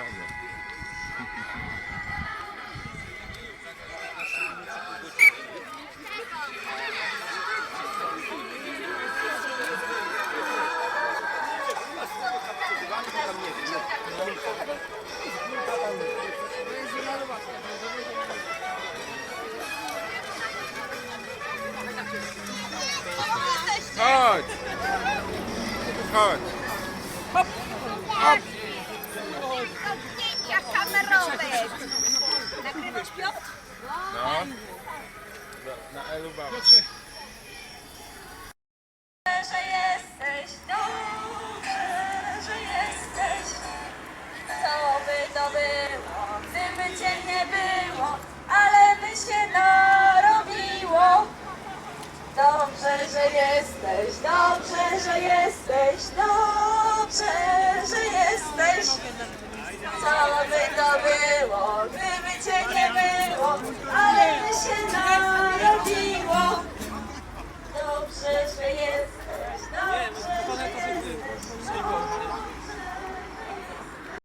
Żadne. Chodź! Chodź! Zdjęcia kamerowe. Nagrywasz Piotr? No. Do- Na Elu Baba. Że jesteś dobrze, że jesteś. Co by to było, gdyby cię nie było, ale by się narobiło. Dobrze, że jesteś, dobrze, że jesteś, dobrze,